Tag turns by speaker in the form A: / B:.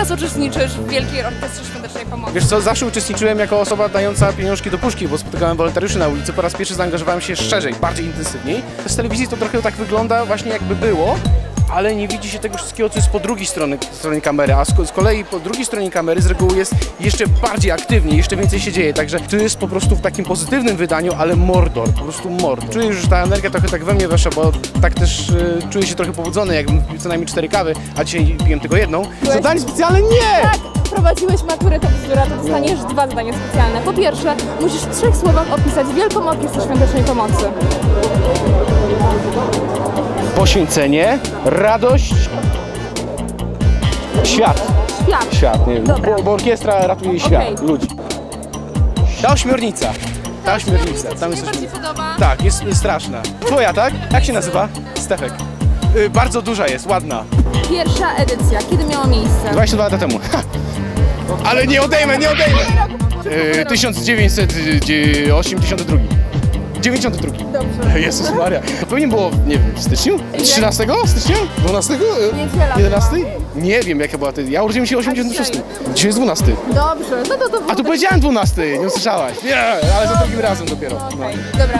A: raz uczestniczysz w Wielkiej Orkiestrze Świątecznej Pomocy?
B: Wiesz co, zawsze uczestniczyłem jako osoba dająca pieniążki do puszki, bo spotykałem wolontariuszy na ulicy. Po raz pierwszy zaangażowałem się szerzej, bardziej intensywniej. Z telewizji to trochę tak wygląda właśnie jakby było, ale nie widzi się tego wszystkiego, co jest po drugiej stronie, stronie kamery, a z, z kolei po drugiej stronie kamery z reguły jest jeszcze bardziej aktywnie, jeszcze więcej się dzieje, także to jest po prostu w takim pozytywnym wydaniu, ale mordor, po prostu mordor. Czuję, że ta energia trochę tak we mnie weszła, bo tak też y, czuję się trochę pobudzony, jakbym pił co najmniej cztery kawy, a dzisiaj piłem tylko jedną. Zadanie specjalne? Nie!
A: Tak, prowadziłeś maturę to bzdura, to dostaniesz dwa zadania specjalne. Po pierwsze, musisz w trzech słowach opisać Wielką Orkiestrę Świątecznej Pomocy.
B: Poświęcenie, radość, świat.
A: Świat.
B: Świat, nie
A: Dobra.
B: bo, bo orkiestra ratuje świat,
A: Okej.
B: ludzi. Ta ośmiornica, ta ośmiornica, tam jest
A: podoba?
B: Tak, jest, jest straszna. Twoja, tak? Jak się nazywa? Stefek. Y, bardzo duża jest, ładna.
A: Pierwsza edycja, kiedy miała miejsce?
B: 22 lata temu. Ha! Ale nie odejmę, nie odejmę! Y, 1982. 92.
A: Dobrze.
B: Jezus Maria. To pewnie było, nie wiem, w styczniu? 13 stycznia? 12?
A: Niedziela
B: 11? Nie wiem jaka była to. Ja urodziłem się w 86. Dzisiaj jest 12.
A: Dobrze, no to to było
B: A tu
A: tak-
B: powiedziałem 12, nie usłyszałaś. Nie, ale za drugim razem dopiero. No.
A: Okej, Dobra,